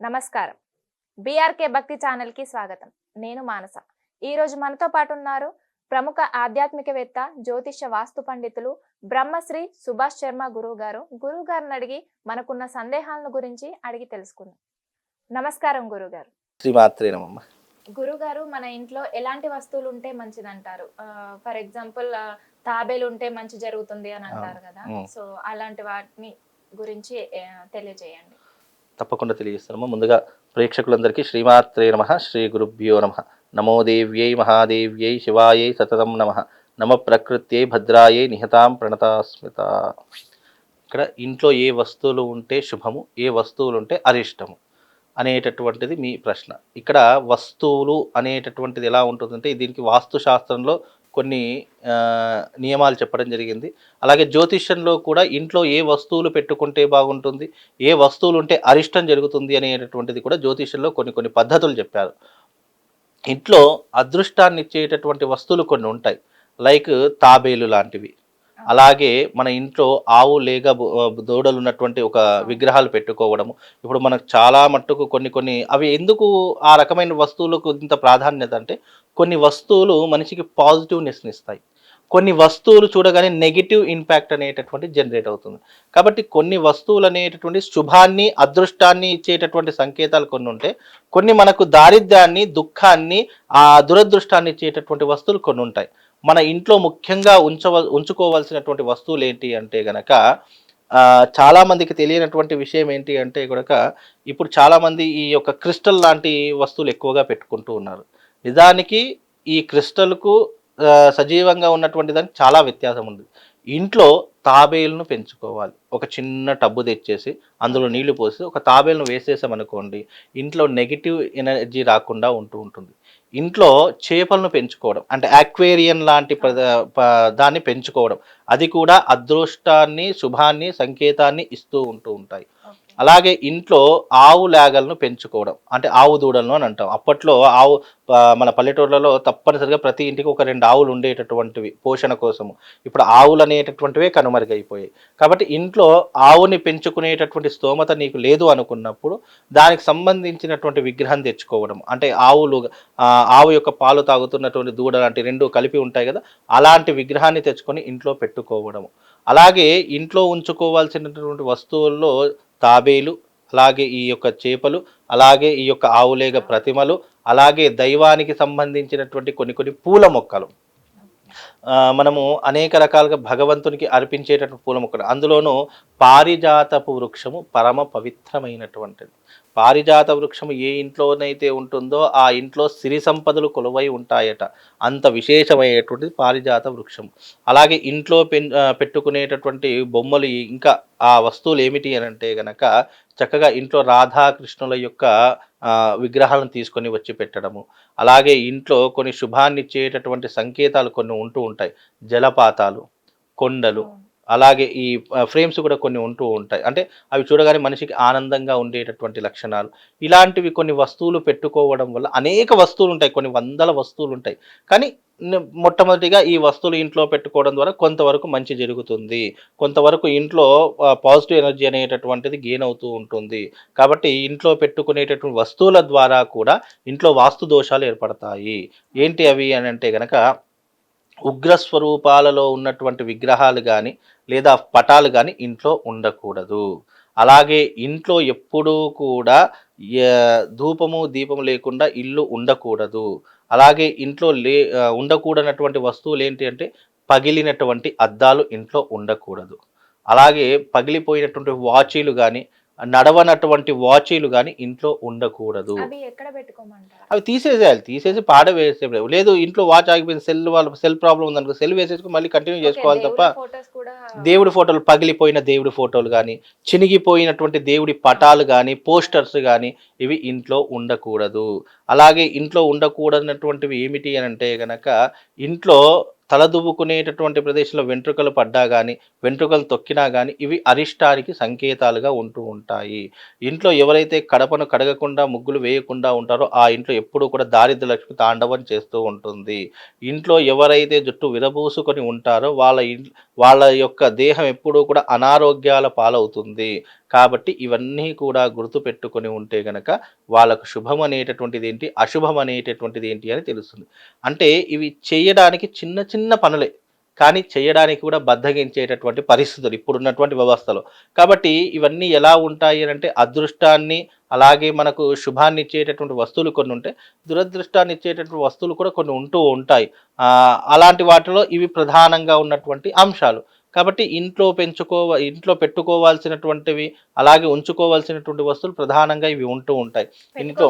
నమస్కారం. బీఆర్కే భక్తి ఛానల్కి స్వాగతం. నేను మానస. ఈరోజు మనతో పాటు ఉన్నారు ప్రముఖ ఆధ్యాత్మికవేత్త జ్యోతిష్య వాస్తు పండితులు బ్రహ్మశ్రీ సుభాష్ శర్మ గురువు గారు గురువు గారిని అడిగి మనకున్న సందేహాలను గురించి అడిగి తెలుసుకుందాం. నమస్కారం గురుగారు నమమ్మ గురుగారు మన ఇంట్లో ఎలాంటి వస్తువులు ఉంటే మంచిదంటారు? ఫర్ ఎగ్జాంపుల్ తాబేలు ఉంటే మంచి జరుగుతుంది అని అంటారు కదా. సో అలాంటి వాటిని గురించి తెలియజేయండి. తప్పకుండా తెలియజేస్తానమ్మా ముందుగా ప్రేక్షకులందరికీ శ్రీమాత్రే నమ శ్రీ గురుభ్యో నమ. నమోదేవ్యై మహాదేవ్యై శివాయై సతతం నమ. నమ ప్రకృత్యై భద్రాయై నిహతాం ప్రణతాస్మిత. ఇక్కడ ఇంట్లో ఏ వస్తువులు ఉంటే శుభము ఏ వస్తువులు ఉంటే అరిష్టము. అనేటటువంటిది మీ ప్రశ్న. ఇక్కడ వస్తువులు అనేటటువంటిది ఎలా ఉంటుందంటే దీనికి వాస్తుశాస్త్రంలో కొన్ని నియమాలు చెప్పడం జరిగింది. అలాగే జ్యోతిష్యంలో కూడా ఇంట్లో ఏ వస్తువులు పెట్టుకుంటే బాగుంటుంది ఏ వస్తువులు ఉంటే అరిష్టం జరుగుతుంది అనేటటువంటిది కూడా జ్యోతిష్యంలో కొన్ని కొన్ని పద్ధతులు చెప్పారు. ఇంట్లో అదృష్టాన్ని ఇచ్చేటటువంటి వస్తువులు కొన్ని ఉంటాయి. లైక్ తాబేలు లాంటివి. అలాగే మన ఇంట్లో ఆవు లేక దూడలు ఉన్నటువంటి ఒక విగ్రహాలు పెట్టుకోవడము. ఇప్పుడు మనకు చాలా మట్టుకు కొన్ని కొన్ని అవి ఎందుకు ఆ రకమైన వస్తువులకు ఇంత ప్రాధాన్యత అంటే కొన్ని వస్తువులు మనిషికి పాజిటివ్నెస్ని ఇస్తాయి. కొన్ని వస్తువులు చూడగానే నెగిటివ్ ఇంపాక్ట్ అనేటటువంటి జనరేట్ అవుతుంది. కాబట్టి కొన్ని వస్తువులు అనేటటువంటి శుభాన్ని అదృష్టాన్ని ఇచ్చేటటువంటి సంకేతాలు కొన్ని ఉంటే కొన్ని మనకు దారిద్ర్యాన్ని దుఃఖాన్ని ఆ దురదృష్టాన్ని ఇచ్చేటటువంటి వస్తువులు కొన్ని ఉంటాయి. మన ఇంట్లో ముఖ్యంగా ఉంచవ ఉంచుకోవాల్సినటువంటి వస్తువులు ఏంటి అంటే గనక చాలామందికి చాలా మందికి తెలియనటువంటి విషయం ఏంటి అంటే గనక ఇప్పుడు చాలామంది ఈ యొక్క క్రిస్టల్ లాంటి వస్తువులు ఎక్కువగా పెట్టుకుంటూ ఉన్నారు. నిజానికి ఈ క్రిస్టల్కు సజీవంగా ఉన్నటువంటి దానికి చాలా వ్యత్యాసం ఉంది. ఇంట్లో తాబేలును పెంచుకోవాలి. ఒక చిన్న టబ్బు తెచ్చేసి అందులో నీళ్ళు పోసి ఒక తాబేలును వేసేసామనుకోండి ఇంట్లో నెగిటివ్ ఎనర్జీ రాకుండా ఉంటూ ఉంటుంది. ఇంట్లో చేపలను పెంచుకోవడం అంటే అక్వేరియన్ లాంటి దాన్ని పెంచుకోవడం. అది కూడా అదృష్టాన్ని శుభాన్ని సంకేతాన్ని ఇస్తూ ఉంటూ ఉంటాయి. అలాగే ఇంట్లో ఆవు లేగలను పెంచుకోవడం అంటే ఆవు దూడలను అని అంటాం. అప్పట్లో ఆవు మన పల్లెటూర్లలో తప్పనిసరిగా ప్రతి ఇంటికి ఒక రెండు ఆవులు ఉండేటటువంటివి పోషణ కోసము. ఇప్పుడు ఆవులు అనేటటువంటివే కనుమరుగైపోయాయి. కాబట్టి ఇంట్లో ఆవుని పెంచుకునేటటువంటి స్తోమత నీకు లేదు అనుకున్నప్పుడు దానికి సంబంధించినటువంటి విగ్రహం తెచ్చుకోవడం అంటే ఆవులు ఆవు యొక్క పాలు తాగుతున్నటువంటి దూడ లాంటి రెండు కలిపి ఉంటాయి కదా అలాంటి విగ్రహాన్ని తెచ్చుకొని ఇంట్లో పెట్టుకోవడము. అలాగే ఇంట్లో ఉంచుకోవాల్సినటువంటి వస్తువుల్లో తాబేలు అలాగే ఈ యొక్క చేపలు అలాగే ఈ యొక్క ఆవులేగ ప్రతిమలు అలాగే దైవానికి సంబంధించినటువంటి కొన్ని కొన్ని పూల మొక్కలు. మనము అనేక రకాలుగా భగవంతునికి అర్పించేటటువంటి పూల మొక్కలు. అందులోనూ పారిజాతపు వృక్షము పరమ పవిత్రమైనటువంటిది. పారిజాత వృక్షము ఏ ఇంట్లోనైతే ఉంటుందో ఆ ఇంట్లో సిరి సంపదలు కొలువై ఉంటాయట. అంత విశేషమైనటువంటిది పారిజాత వృక్షం అలాగే ఇంట్లో పెట్టుకునేటటువంటి బొమ్మలు ఇంకా ఆ వస్తువులు ఏమిటి అని అంటే గనక చక్కగా ఇంట్లో రాధాకృష్ణుల యొక్క విగ్రహాలను తీసుకొని వచ్చి పెట్టడము. అలాగే ఇంట్లో కొన్ని శుభాన్ని ఇచ్చేటటువంటి సంకేతాలు కొన్ని ఉంటూ ఉంటాయి. జలపాతాలు కొండలు అలాగే ఈ ఫ్రేమ్స్ కూడా కొన్ని ఉంటూ ఉంటాయి. అంటే అవి చూడగానే మనిషికి ఆనందంగా ఉండేటటువంటి లక్షణాలు. ఇలాంటివి కొన్ని వస్తువులు పెట్టుకోవడం వల్ల అనేక వస్తువులు ఉంటాయి. కొన్ని వందల వస్తువులు ఉంటాయి. కానీ మొట్టమొదటిగా ఈ వస్తువులు ఇంట్లో పెట్టుకోవడం ద్వారా కొంతవరకు మంచి జరుగుతుంది. కొంతవరకు ఇంట్లో పాజిటివ్ ఎనర్జీ అనేటటువంటిది గెయిన్ అవుతూ ఉంటుంది. కాబట్టి ఇంట్లో పెట్టుకునేటటువంటి వస్తువుల ద్వారా కూడా ఇంట్లో వాస్తు దోషాలు ఏర్పడతాయి. ఏంటి అవి అని అంటే కనుక ఉగ్ర స్వరూపాలలో ఉన్నటువంటి విగ్రహాలు కానీ లేదా పటాలు కానీ ఇంట్లో ఉండకూడదు. అలాగే ఇంట్లో ఎప్పుడూ కూడా ధూపము దీపము లేకుండా ఇల్లు ఉండకూడదు. అలాగే ఇంట్లో లే ఉండకూడనటువంటి వస్తువులు ఏంటి అంటే పగిలినటువంటి అద్దాలు ఇంట్లో ఉండకూడదు. అలాగే పగిలిపోయినటువంటి వాచీలు కానీ నడవనటువంటి వాచీలు కానీ ఇంట్లో ఉండకూడదు. అవి తీసేసేయాలి తీసేసి పాడవేసే లేదు ఇంట్లో వాచ్ ఆగిపోయింది సెల్ వాళ్ళ సెల్ ప్రాబ్లం ఉందనుకో సెల్ వేసేసుకుని మళ్ళీ కంటిన్యూ చేసుకోవాలి తప్ప దేవుడి ఫోటోలు పగిలిపోయిన దేవుడి ఫోటోలు కానీ చినిగిపోయినటువంటి దేవుడి పటాలు కానీ పోస్టర్స్ కానీ ఇవి ఇంట్లో ఉండకూడదు. అలాగే ఇంట్లో ఉండకూడనటువంటివి ఏమిటి అని అంటే గనక ఇంట్లో తలదువ్వుకునేటటువంటి ప్రదేశంలో వెంట్రుకలు పడ్డా కానీ వెంట్రుకలు తొక్కినా కానీ ఇవి అరిష్టానికి సంకేతాలుగా ఉంటూ ఉంటాయి. ఇంట్లో ఎవరైతే కడపను కడగకుండా ముగ్గులు వేయకుండా ఉంటారో ఆ ఇంట్లో ఎప్పుడూ కూడా దారిద్ర లక్ష్మి తాండవం చేస్తూ ఉంటుంది. ఇంట్లో ఎవరైతే జుట్టు విరబూసుకొని ఉంటారో వాళ్ళ వాళ్ళ యొక్క దేహం ఎప్పుడూ కూడా అనారోగ్యాల పాలవుతుంది. కాబట్టి ఇవన్నీ కూడా గుర్తుపెట్టుకొని ఉంటే గనక వాళ్ళకు శుభం అనేటటువంటిది ఏంటి? అశుభం అనేటటువంటిది ఏంటి అని తెలుస్తుంది. అంటే ఇవి చేయడానికి చిన్న చిన్న పనులే. కానీ చేయడానికి కూడా బద్దగించేటటువంటి పరిస్థితులు ఇప్పుడున్నటువంటి వ్యవస్థలో. కాబట్టి ఇవన్నీ ఎలా ఉంటాయి అని అంటే అదృష్టాన్ని అలాగే మనకు శుభాన్ని ఇచ్చేటటువంటి వస్తువులు కొన్ని ఉంటాయి దురదృష్టాన్ని ఇచ్చేటటువంటి వస్తువులు కూడా కొన్ని ఉంటూ ఉంటాయి. అలాంటి వాటిలో ఇవి ప్రధానంగా ఉన్నటువంటి అంశాలు. కాబట్టి ఇంట్లో పెంచుకో ఇంట్లో పెట్టుకోవాల్సినటువంటివి అలాగే ఉంచుకోవాల్సినటువంటి వస్తువులు ప్రధానంగా ఇవి ఉంటూ ఉంటాయి. ఇంట్లో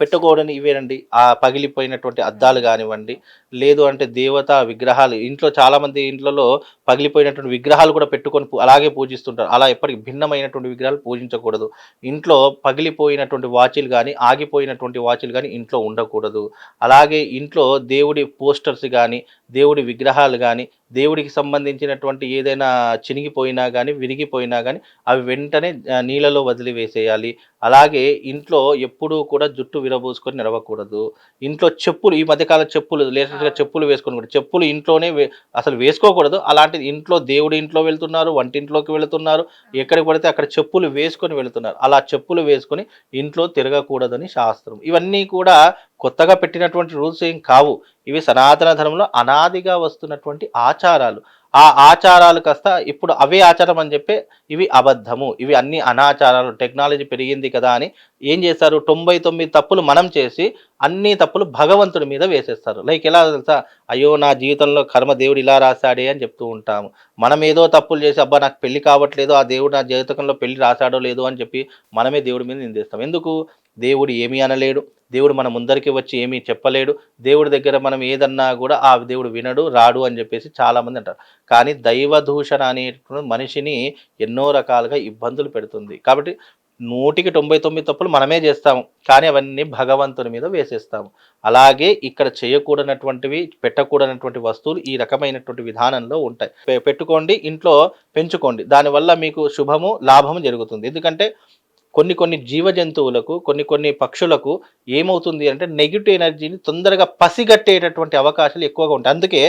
పెట్టుకోకూడని ఇవేనండి ఆ పగిలిపోయినటువంటి అద్దాలు కానివ్వండి లేదు అంటే దేవత విగ్రహాలు ఇంట్లో చాలా మంది ఇంట్లో పగిలిపోయినటువంటి విగ్రహాలు కూడా పెట్టుకొని అలాగే పూజిస్తుంటారు. అలా ఎప్పటికి భిన్నమైనటువంటి విగ్రహాలు పూజించకూడదు. ఇంట్లో పగిలిపోయినటువంటి వాచీలు కానీ ఆగిపోయినటువంటి వాచీలు కానీ ఇంట్లో ఉండకూడదు. అలాగే ఇంట్లో దేవుడి పోస్టర్స్ కానీ దేవుడి విగ్రహాలు కానీ దేవుడికి సంబంధించినటువంటి ఏదైనా చినిగిపోయినా కానీ విరిగిపోయినా కానీ అవి వెంటనే నీళ్ళలో వదిలివేసేయాలి. అలాగే ఇంట్లో ఎప్పుడూ కూడా జుట్టు విరబూసుకొని నడవకూడదు. ఇంట్లో చెప్పులు ఈ మధ్యకాల చెప్పులు లేటెస్ట్గా చెప్పులు వేసుకోకూడదు చెప్పులు ఇంట్లోనే అసలు వేసుకోకూడదు. అలాంటిది ఇంట్లో దేవుడి ఇంట్లో వెళ్తున్నారు వంటింట్లోకి వెళుతున్నారు ఎక్కడికి పడితే అక్కడ చెప్పులు వేసుకొని వెళుతున్నారు. అలా చెప్పులు వేసుకొని ఇంట్లో తిరగకూడదని శాస్త్రం. ఇవన్నీ కూడా కొత్తగా పెట్టినటువంటి రూల్స్ ఏం కావు. ఇవి సనాతన ధర్మంలో అనాదిగా వస్తున్నటువంటి ఆచారాలు. ఆ ఆచారాలు కాస్త ఇప్పుడు అవే ఆచారం అని చెప్పి ఇవి అబద్ధము. ఇవి అన్ని అనాచారాలు. టెక్నాలజీ పెరిగింది కదా అని ఏం చేస్తారు? తొంభై తొమ్మిది తప్పులు మనం చేసి అన్ని తప్పులు భగవంతుడి మీద వేసేస్తారు. లైక్ ఎలా తెలుసా? అయ్యో నా జీవితంలో కర్మ దేవుడు ఇలా రాశాడే అని చెప్తూ ఉంటాము. మనం ఏదో తప్పులు చేసి అబ్బా నాకు పెళ్ళి కావట్లేదు. ఆ దేవుడు నా జీవితంలో పెళ్ళి రాశాడో లేదో అని చెప్పి మనమే దేవుడి మీద నిందిస్తాం. ఎందుకు? దేవుడు ఏమీ అనలేడు. దేవుడు మన ముందరికి వచ్చి ఏమీ చెప్పలేడు. దేవుడి దగ్గర మనం ఏదన్నా కూడా ఆ దేవుడు వినడు రాడు అని చెప్పేసి చాలామంది అంటారు. కానీ దైవ దూషణ అనేటువంటి మనిషిని ఎన్నో రకాలుగా ఇబ్బందులు పెడుతుంది. కాబట్టి నూటికి తొంభై తొమ్మిది తప్పులు మనమే చేస్తాము. కానీ అవన్నీ భగవంతుని మీద వేసేస్తాము. అలాగే ఇక్కడ చేయకూడనటువంటివి పెట్టకూడనటువంటి వస్తువులు ఈ రకమైనటువంటి విధానంలో ఉంటాయి. పెట్టుకోండి ఇంట్లో పెంచుకోండి. దానివల్ల మీకు శుభము లాభము జరుగుతుంది. ఎందుకంటే కొన్ని కొన్ని జీవ జంతువులకు కొన్ని కొన్ని పక్షులకు ఏమవుతుంది అంటే నెగిటివ్ ఎనర్జీని తొందరగా పసిగట్టేటటువంటి అవకాశాలు ఎక్కువగా ఉంటాయి. అందుకే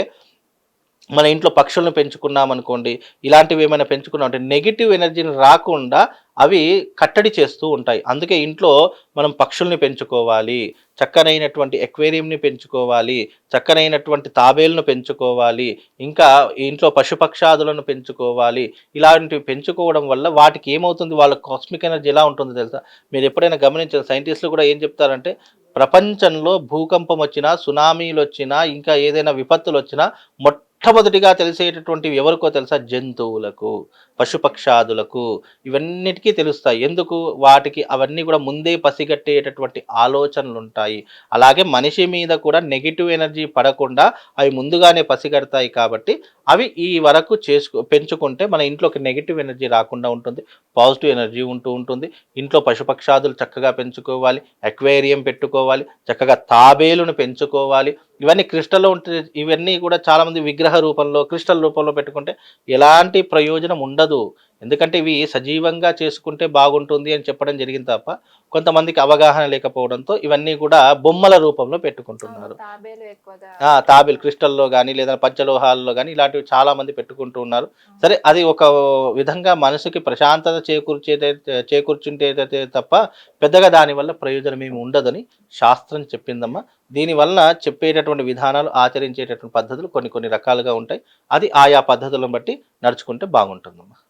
మన ఇంట్లో పక్షులను పెంచుకున్నాం అనుకోండి ఇలాంటివి ఏమైనా పెంచుకున్నాం అంటే నెగిటివ్ ఎనర్జీని రాకుండా అవి కట్టడి చేస్తూ ఉంటాయి. అందుకే ఇంట్లో మనం పక్షుల్ని పెంచుకోవాలి చక్కనైనటువంటి ఎక్వేరియంని పెంచుకోవాలి చక్కనైనటువంటి తాబేలను పెంచుకోవాలి ఇంకా ఇంట్లో పశుపక్షాదులను పెంచుకోవాలి. ఇలాంటివి పెంచుకోవడం వల్ల వాటికి ఏమవుతుంది? వాళ్ళ కాస్మిక్ ఎనర్జీ ఎలా ఉంటుందో తెలుసా? మీరు ఎప్పుడైనా గమనించారు? సైంటిస్టులు కూడా ఏం చెప్తారంటే ప్రపంచంలో భూకంపం వచ్చినా సునామీలు వచ్చినా ఇంకా ఏదైనా విపత్తులు వచ్చినా మొట్టమొదటిగా తెలిసేటటువంటివి ఎవరికో తెలుసా? జంతువులకు పశుపక్షాదులకు ఇవన్నిటికీ తెలుస్తాయి. ఎందుకు? వాటికి అవన్నీ కూడా ముందే పసిగట్టేటటువంటి ఆలోచనలు ఉంటాయి అలాగే మనిషి మీద కూడా నెగిటివ్ ఎనర్జీ పడకుండా అవి ముందుగానే పసిగడతాయి కాబట్టి అవి ఈ వరకు చేసుకు పెంచుకుంటే మన ఇంట్లోకి నెగిటివ్ ఎనర్జీ రాకుండా ఉంటుంది పాజిటివ్ ఎనర్జీ ఉంటూ ఉంటుంది. ఇంట్లో పశుపక్షాదులు చక్కగా పెంచుకోవాలి అక్వేరియం పెట్టుకోవాలి చక్కగా తాబేలును పెంచుకోవాలి. ఇవన్నీ క్రిస్టల్లో ఉంటే ఇవన్నీ కూడా చాలామంది విగ్రహ రూపంలో క్రిస్టల్ రూపంలో పెట్టుకుంటే ఎలాంటి ప్రయోజనం ఉండదు. ఎందుకంటే ఇవి సజీవంగా చేసుకుంటే బాగుంటుంది అని చెప్పడం జరిగింది తప్ప కొంతమందికి అవగాహన లేకపోవడంతో ఇవన్నీ కూడా బొమ్మల రూపంలో పెట్టుకుంటున్నారు. తాబేలు క్రిస్టల్లో కానీ లేదా పంచలోహాల్లో కానీ ఇలాంటివి చాలా మంది పెట్టుకుంటూ ఉన్నారు. సరే అది ఒక విధంగా మనసుకి ప్రశాంతత చేకూర్చే చేకూర్చుంటే తప్ప పెద్దగా దానివల్ల ప్రయోజనం ఏమి ఉండదని శాస్త్రం చెప్పిందమ్మా. దీనివల్ల చెప్పేటటువంటి విధానాలు ఆచరించేటటువంటి పద్ధతులు కొన్ని కొన్ని రకాలుగా ఉంటాయి. అది ఆయా పద్ధతులను బట్టి నడుచుకుంటే బాగుంటుందమ్మా.